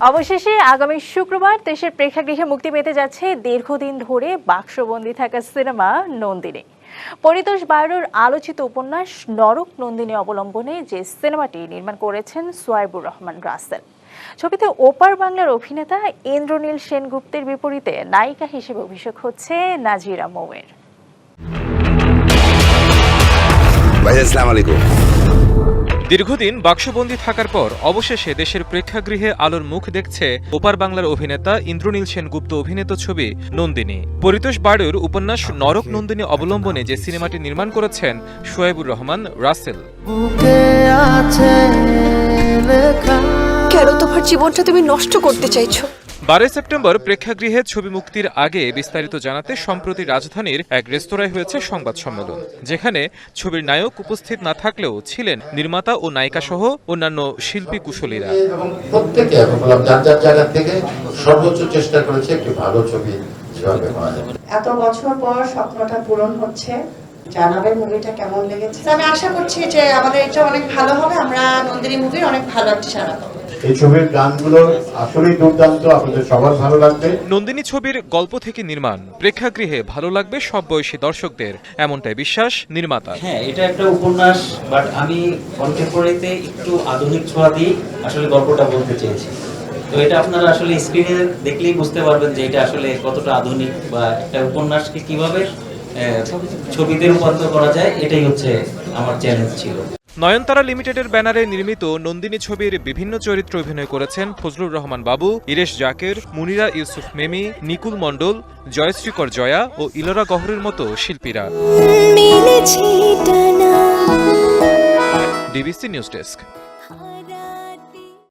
অবশেষে আগামী শুক্রবার দেশের প্রেক্ষাগৃহে মুক্তি পেতে যাচ্ছে দীর্ঘদিন ধরে বাক্সবন্দি থাকা সিনেমা নন্দিনী। পরিতোষ বায়ুর আলোচিত উপন্যাস নরক নন্দিনী অবলম্বনে যে সিনেমাটি নির্মাণ করেছেন সোয়াইবুর রহমান রাসেল। ছবিতে ওপার বাংলার অভিনেতা ইন্দ্রনীল সেনগুপ্তের বিপরীতে নায়িকা হিসেবে অভিষেক হচ্ছে নাজিরা মৌয়ের। আলাইকুম। দীর্ঘদিন বাক্সবন্দি থাকার পর অবশেষে দেশের প্রেক্ষাগৃহে আলোর মুখ দেখছে ওপার বাংলার অভিনেতা ইন্দ্রনীল সেনগুপ্ত অভিনীত ছবি নন্দিনী। পরিতোষ বাড়ুর উপন্যাস নরক নন্দিনী অবলম্বনে যে সিনেমাটি নির্মাণ করেছেন শোয়েবুর রহমান রাসেল। কেন তোমার জীবনটা তুমি নষ্ট করতে চাইছো? বারোই সেপ্টেম্বর প্রেক্ষাগৃহে ছবি মুক্তির আগে বিস্তারিত জানাতে সম্প্রতি রাজধানীর এক রেস্তোরাঁয় হয়েছে সংবাদ সম্মেলন যেখানে ছবির নায়ক উপস্থিত না থাকলেও ছিলেন নির্মাতা ও নায়িকা সহ অন্যান্য শিল্পী কুশলীরা। প্রত্যেকে আমি বললাম যার যার জায়গা থেকে সর্বোচ্চ চেষ্টা করেছে একটি ভালো ছবি যেভাবে করা যায় এত বছর পর স্বপ্নটা পূরণ হচ্ছে জানাবেন মুভিটা কেমন লেগেছে? আমি আশা করছি যে আমাদের এটা অনেক ভালো হবে আমরা নন্দিনী মুভির অনেক ভালো একটা সারা পাবো। এই ছবির গানগুলো আসলেই দুর্দান্ত আপনাদের সবার ভালো লাগবে। নন্দিনী ছবির গল্প থেকে নির্মাণ। প্রেক্ষাগৃহে ভালো লাগবে সব বয়সী দর্শকদের এমনটাই বিশ্বাস নির্মাতার। হ্যাঁ এটা একটা উপন্যাস বাট আমি কন্টেম্পোরারিতে একটু আধুনিক ছোঁয়া দিয়ে আসলে গল্পটা বলতে চেয়েছি। তো এটা আপনারা আসলে স্ক্রিনে দেখলেই বুঝতে পারবেন যে এটা আসলে কতটা আধুনিক বা একটা উপন্যাসকে কীভাবে আহ, ছবিতে রূপান্তর করা যায় এটাই হচ্ছে আমার চ্যালেঞ্জ ছিল। নয়নতারা লিমিটেডের ব্যানারে নির্মিত নন্দিনী ছবির বিভিন্ন চরিত্র অভিনয় করেছেন ফজলুর রহমান বাবু ইরেশ জাকের মুনিরা ইউসুফ মেমি নিকুল মণ্ডল জয়শ্রীকর জয়া ও ইলোরা গহরের মতো শিল্পীরা। DBC news desk.